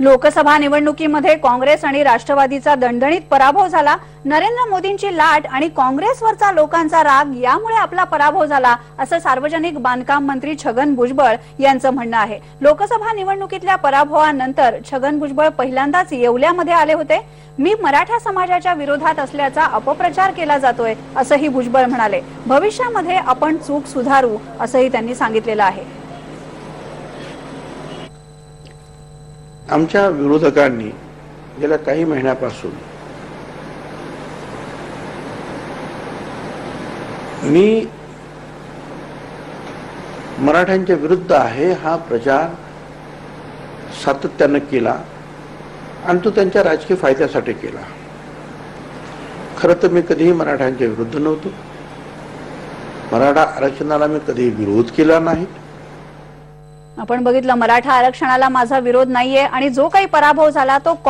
लोकसभा निवडणुकीमध्ये काँग्रेस आणि राष्ट्रवादीचा दणदणीत पराभव झाला. नरेंद्र मोदींची लाट आणि काँग्रेसवरचा लोकांचा राग यामुळे आपला पराभव झाला असं सार्वजनिक बांधकाम मंत्री छगन भुजबळ यांचं म्हणणं आहे. लोकसभा निवडणुकीतल्या पराभवानंतर छगन भुजबळ पहिल्यांदाच येवल्यामध्ये आले होते. मी मराठा समाजाच्या विरोधात असल्याचा अपप्रचार केला जातोय असंही भुजबळ म्हणाले. भविष्यामध्ये आपण चूक सुधारू असंही त्यांनी सांगितलेलं आहे. आमच्या विरोधकांनी गेल्या काही महिन्यापासून मी मराठ्यांच्या विरुद्ध आहे हा प्रचार सातत्यानं केला आणि तो त्यांच्या राजकीय फायद्यासाठी केला. खरं तर मी कधीही मराठ्यांच्या विरुद्ध नव्हतो. मराठा आरक्षणाला मी कधीही विरोध केला नाही. आपण बघितलं मराठा आरक्षणाला माझा विरोध नाहीये आणि जो काही पराभव झाला तो